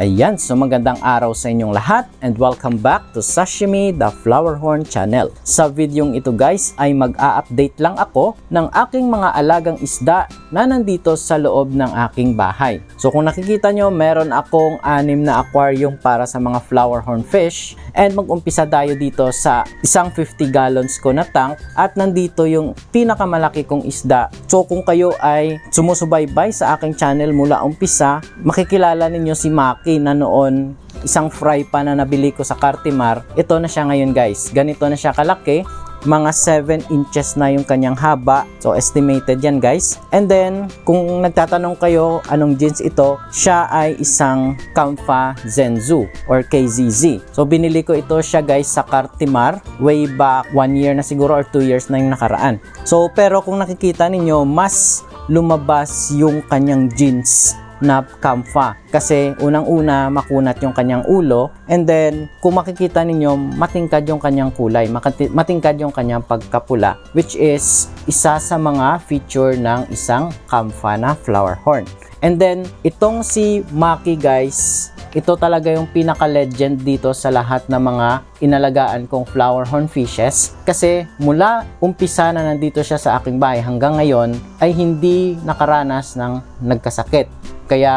Ayan, so magandang araw sa inyong lahat and welcome back to Sashimi the Flower Horn Channel. Sa videong ito guys ay mag-a-update lang ako ng aking mga alagang isda na nandito sa loob ng aking bahay. So kung nakikita nyo, meron akong anim na aquarium para sa mga flower horn fish and mag-umpisa tayo dito sa isang 50 gallons ko na tank at nandito yung pinakamalaki kong isda. So kung kayo ay sumusubaybay sa aking channel mula umpisa, makikilala ninyo si Maki na noon isang fry pa na nabili ko sa Cartimar. Ito na siya ngayon guys. Ganito na siya kalaki mga 7 inches na yung kanyang haba. So, estimated yan guys. And then, kung nagtatanong kayo anong jeans ito, siya ay isang Kamfa Zenzu or KZZ. So, binili ko ito siya guys sa Cartimar way back 1 year na siguro or 2 years na yung nakaraan. So, pero kung nakikita ninyo, mas lumabas yung kanyang jeans na kamfa. Kasi unang-una makunat yung kanyang ulo and then kung makikita ninyo matingkad yung kanyang kulay, matingkad yung kanyang pagkapula which is isa sa mga feature ng isang kamfa na flower horn. And then itong si Maki guys, ito talaga yung pinaka-legend dito sa lahat ng mga inalagaan kong flower horn fishes kasi mula umpisa na nandito siya sa aking bahay hanggang ngayon ay hindi nakaranas ng nagkasakit. Kaya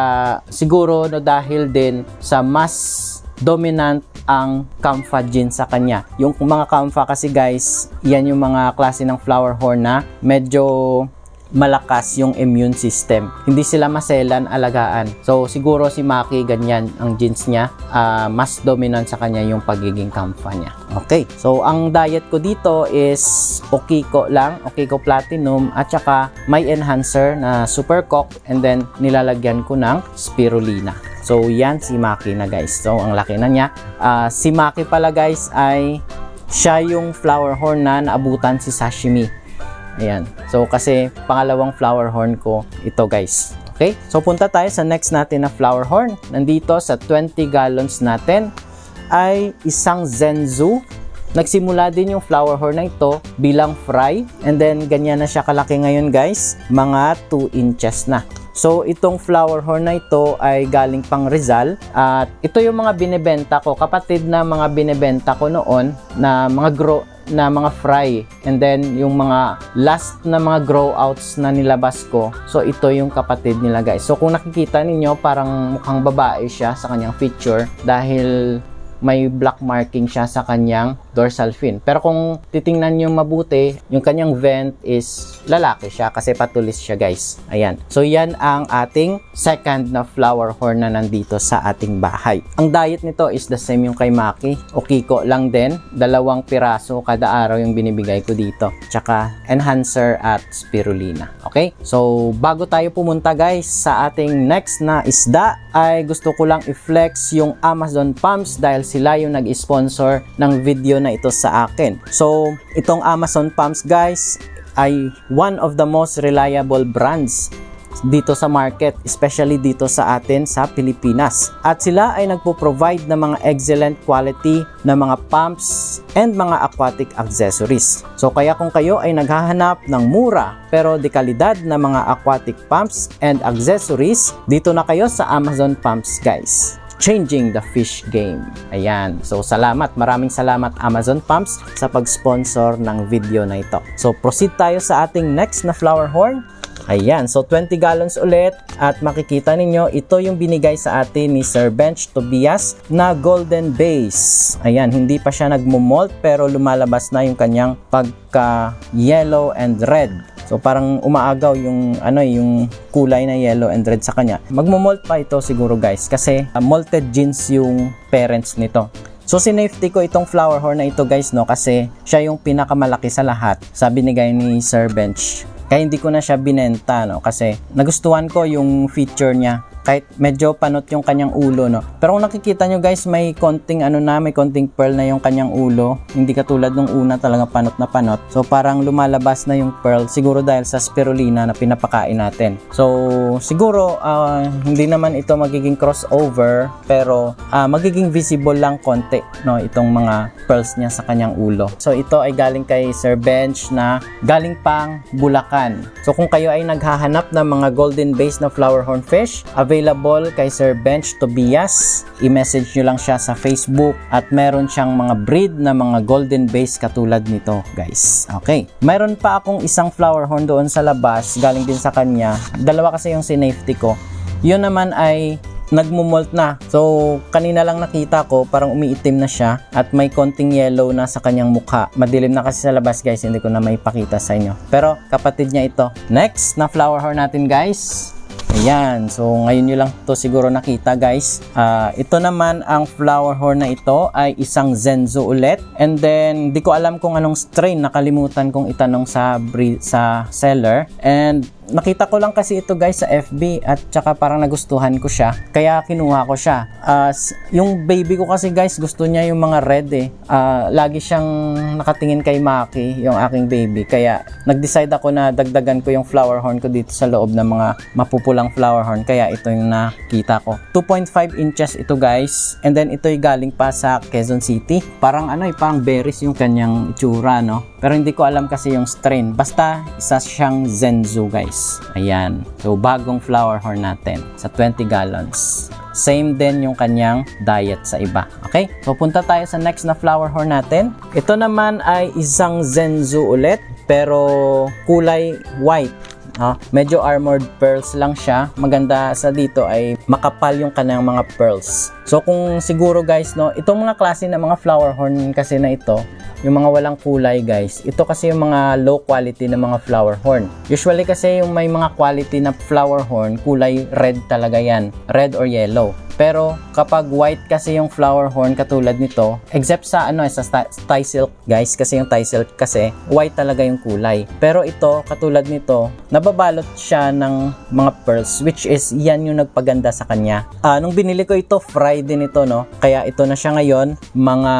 siguro no dahil din sa mas dominant ang Kamfa gene sa kanya. Yung mga Kamfa kasi guys, yan yung mga klase ng flower horn na medyo malakas yung immune system. Hindi sila maselan alagaan. So siguro si Maki ganyan ang genes niya, ah, mas dominant sa kanya yung pagiging kamfa niya. Okay. So ang diet ko dito is Okiko lang, Okiko Platinum at saka may enhancer na Super Cock and then nilalagyan ko ng spirulina. So yan si Maki na guys. So ang laki na niya. Ah, si Maki pala guys ay siya yung flower horn na naabutan si sashimi. Ayan. So, kasi pangalawang flower horn ko ito guys. Okay? So, punta tayo sa next natin na flower horn. Nandito sa 20 gallons natin ay isang Zenzu. Nagsimula din yung flower horn na ito bilang fry. And then, ganyan na siya kalaki ngayon guys. Mga 2 inches na. So, itong flower horn na ito ay galing pang Rizal. At ito yung mga binebenta ko. Kapatid na mga binebenta ko noon na mga grow na mga fry. And then yung mga last na mga grow outs na nilabas ko. So ito yung kapatid nila guys. So kung nakikita ninyo parang mukhang babae siya sa kanyang feature dahil may black marking siya sa kanyang dorsal fin. Pero kung titingnan nyo mabuti, yung kanyang vent is lalaki siya kasi patulis siya guys. Ayan. So yan ang ating second na flower horn na nandito sa ating bahay. Ang diet nito is the same yung kay Maki. Okiko lang din. Dalawang piraso kada araw yung binibigay ko dito. Tsaka enhancer at spirulina. Okay? So bago tayo pumunta guys sa ating next na isda ay gusto ko lang i-flex yung Amazon Pumps dahil sila yung nag-sponsor ng video na ito sa akin. So, itong Amazon Pumps guys ay one of the most reliable brands dito sa market, especially dito sa atin sa Pilipinas. At sila ay nagpo-provide ng mga excellent quality na mga pumps and mga aquatic accessories. So kaya kung kayo ay naghahanap ng mura pero de kalidad na mga aquatic pumps and accessories, dito na kayo sa Amazon Pumps guys changing the fish game. Ayan. So, salamat. Maraming salamat Amazon Pumps sa pag-sponsor ng video na ito. So, proceed tayo sa ating next na flower horn. Ayan. So, 20 gallons ulit. At makikita ninyo, ito yung binigay sa atin ni Sir Bench Tobias na golden base. Ayan. Hindi pa siya nagmo-molt pero lumalabas na yung kanyang pagka yellow and red. So parang umaagaw yung ano yung kulay na yellow and red sa kanya. Magmo-molt pa ito siguro guys kasi uh, malted jeans yung parents nito. So sinafety ko itong flower horn na ito guys no kasi siya yung pinakamalaki sa lahat. Sabi ni guy ni Sir Bench. Kaya hindi ko na siya binenta no kasi nagustuhan ko yung feature niya kahit medyo panot yung kanyang ulo no. Pero kung nakikita nyo guys, may konting ano na, may konting pearl na yung kanyang ulo. Hindi katulad nung una talaga panot na panot. So parang lumalabas na yung pearl siguro dahil sa spirulina na pinapakain natin. So siguro uh, hindi naman ito magiging crossover pero uh, magiging visible lang konti no itong mga pearls niya sa kanyang ulo. So ito ay galing kay Sir Bench na galing pang Bulacan. So kung kayo ay naghahanap ng mga golden base na flower horn fish, available available kay Sir Bench Tobias. I-message nyo lang siya sa Facebook at meron siyang mga breed na mga golden base katulad nito guys. Okay. Meron pa akong isang flower horn doon sa labas galing din sa kanya. Dalawa kasi yung sinafety ko. Yun naman ay nagmumolt na. So, kanina lang nakita ko, parang umiitim na siya at may konting yellow na sa kanyang mukha. Madilim na kasi sa labas guys, hindi ko na may pakita sa inyo. Pero kapatid niya ito. Next na flower horn natin guys. Ayan, so ngayon nyo lang to siguro nakita guys. Ah, ito naman ang flower horn na ito ay isang Zenzo ulit. And then, di ko alam kung anong strain, nakalimutan kong itanong sa, sa seller. And nakita ko lang kasi ito guys sa FB at tsaka parang nagustuhan ko siya. Kaya kinuha ko siya. As yung baby ko kasi guys gusto niya yung mga red eh. Ah, lagi siyang nakatingin kay Maki yung aking baby. Kaya nag-decide ako na dagdagan ko yung flower horn ko dito sa loob ng mga mapupulang flower horn. Kaya ito yung nakita ko. 2.5 inches ito guys. And then ito'y galing pa sa Quezon City. Parang ano eh parang berries yung kanyang itsura no pero hindi ko alam kasi yung strain basta isa siyang Zenzu guys ayan so bagong flower horn natin sa 20 gallons Same din yung kanyang diet sa iba. Okay? So, punta tayo sa next na flower horn natin. Ito naman ay isang Zenzu ulit, pero kulay white. Ah, medyo armored pearls lang siya. Maganda sa dito ay makapal yung kanyang mga pearls. So kung siguro guys no, itong mga klase ng mga flower horn kasi na ito, yung mga walang kulay guys, ito kasi yung mga low quality na mga flower horn. Usually kasi yung may mga quality na flower horn, kulay red talaga yan, red or yellow. Pero kapag white kasi yung flower horn katulad nito, except sa ano sa sti- Thai silk guys, kasi yung Thai silk kasi white talaga yung kulay. Pero ito katulad nito, nababalot siya ng mga pearls which is yan yung nagpaganda sa kanya. Ah, nung binili ko ito, fry din ito no. Kaya ito na siya ngayon, mga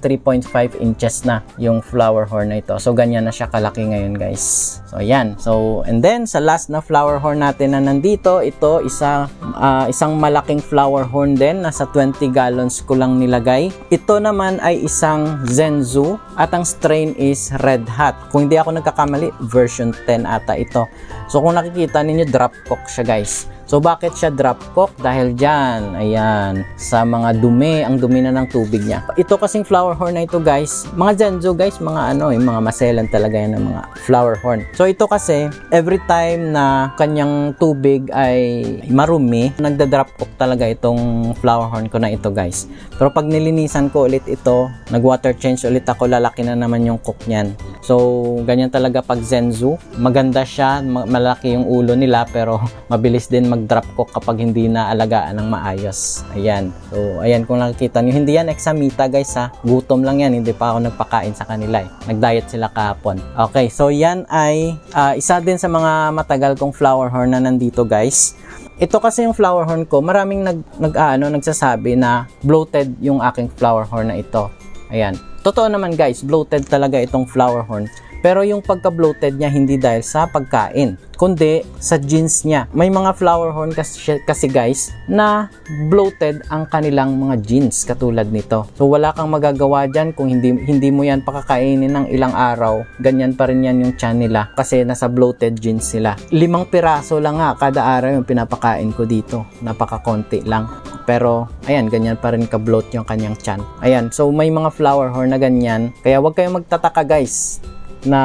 3.5 inches na yung flower horn na ito. So ganyan na siya kalaki ngayon guys. So ayan. So and then sa last na flower horn natin na nandito, ito isa ah, isang malaking flower horn din, nasa 20 gallons ko lang nilagay. Ito naman ay isang Zenzu at ang strain is Red Hat. Kung hindi ako nagkakamali, version 10 ata ito. So kung nakikita ninyo, drop cock siya guys. So bakit siya drop cock? Dahil dyan, ayan, sa mga dumi, ang dumi na ng tubig niya. Ito kasing flower horn na ito guys, mga Zenzo guys, mga ano, yung mga maselan talaga yan ng mga flower horn. So ito kasi, every time na kanyang tubig ay marumi, nagda-drop cock talaga itong flower horn ko na ito guys. Pero pag nilinisan ko ulit ito, nag-water change ulit ako, lalaki na naman yung cook niyan. So, ganyan talaga pag Zenzu. Maganda siya, ma- malaki yung ulo nila, pero mabilis din mag-drop cook kapag hindi na alagaan ng maayos. Ayan. So, ayan kung nakikita nyo. Hindi yan examita guys ha. Gutom lang yan. Hindi pa ako nagpakain sa kanila eh. Nag-diet sila kahapon. Okay, so yan ay ah, isa din sa mga matagal kong flower horn na nandito guys. Ito kasi yung flower horn ko, maraming nag, nag ah, ano, nagsasabi na bloated yung aking flower horn na ito. Ayan. Totoo naman guys, bloated talaga itong flower horn. Pero yung pagka-bloated niya hindi dahil sa pagkain, kundi sa genes niya. May mga flower horn kasi, kasi guys na bloated ang kanilang mga genes katulad nito. So wala kang magagawa dyan kung hindi, hindi mo yan pakakainin ng ilang araw, ganyan pa rin yan yung tiyan nila kasi nasa bloated genes sila. Limang piraso lang nga kada araw yung pinapakain ko dito. Napakakonti lang. Pero ayan, ganyan pa rin ka-bloat yung kanyang tiyan. Ayan, so may mga flower horn na ganyan. Kaya huwag kayong magtataka guys na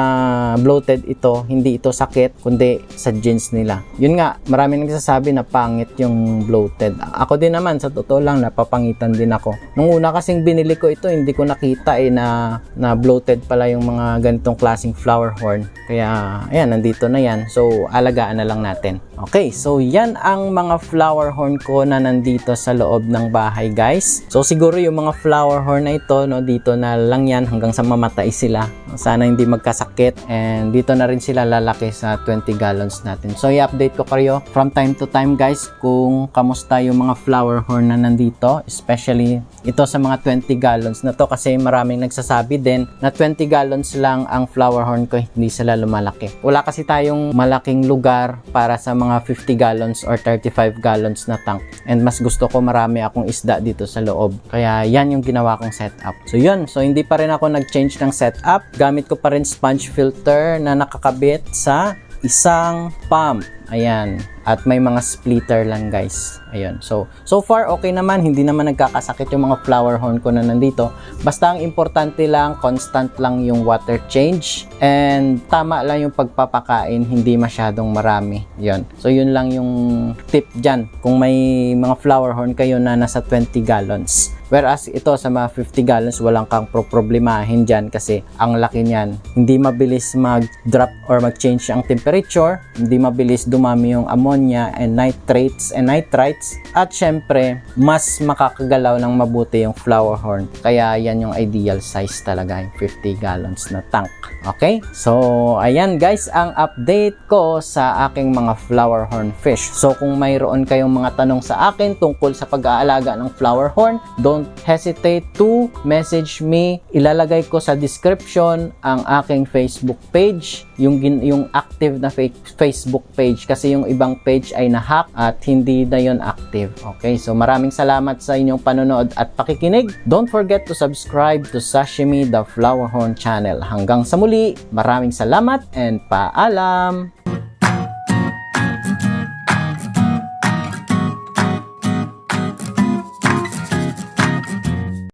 bloated ito, hindi ito sakit, kundi sa genes nila. Yun nga, marami nagsasabi na pangit yung bloated. Ako din naman, sa totoo lang, napapangitan din ako. Nung una kasing binili ko ito, hindi ko nakita eh na, na bloated pala yung mga ganitong klaseng flower horn. Kaya, ayan, nandito na yan. So, alagaan na lang natin. Okay, so yan ang mga flower horn ko na nandito sa loob ng bahay, guys. So, siguro yung mga flower horn na ito, no, dito na lang yan hanggang sa mamatay sila. Sana hindi magkasakit and dito na rin sila lalaki sa 20 gallons natin. So, i-update ko kayo from time to time, guys, kung kamusta yung mga flower horn na nandito, especially ito sa mga 20 gallons na to kasi maraming nagsasabi din na 20 gallons lang ang flower horn ko, hindi sila lumalaki. Wala kasi tayong malaking lugar para sa mga 50 gallons or 35 gallons na tank. And mas gusto ko marami akong isda dito sa loob. Kaya yan yung ginawa kong setup. So yun, so hindi pa rin ako nag-change ng setup. Gamit ko pa rin sponge filter na nakakabit sa isang pump. Ayan. At may mga splitter lang guys. Ayun. So, so far okay naman. Hindi naman nagkakasakit yung mga flower horn ko na nandito. Basta ang importante lang, constant lang yung water change. And tama lang yung pagpapakain. Hindi masyadong marami. Yun. So, yun lang yung tip dyan. Kung may mga flower horn kayo na nasa 20 gallons. Whereas ito sa mga 50 gallons, walang kang problemahin dyan kasi ang laki niyan. Hindi mabilis mag-drop or mag-change ang temperature. Hindi mabilis dumami yung ammonia and nitrates and nitrites. At syempre, mas makakagalaw ng mabuti yung flower horn. Kaya yan yung ideal size talaga, yung 50 gallons na tank. Okay? So, ayan guys, ang update ko sa aking mga flower horn fish. So, kung mayroon kayong mga tanong sa akin tungkol sa pag-aalaga ng flower horn, don't hesitate to message me. Ilalagay ko sa description ang aking Facebook page, yung, yung active na fa- Facebook page kasi yung ibang page ay na-hack at hindi na yon active. Okay, so maraming salamat sa inyong panonood at pakikinig. Don't forget to subscribe to Sashimi the Flower Horn channel. Hanggang sa muli, maraming salamat and paalam!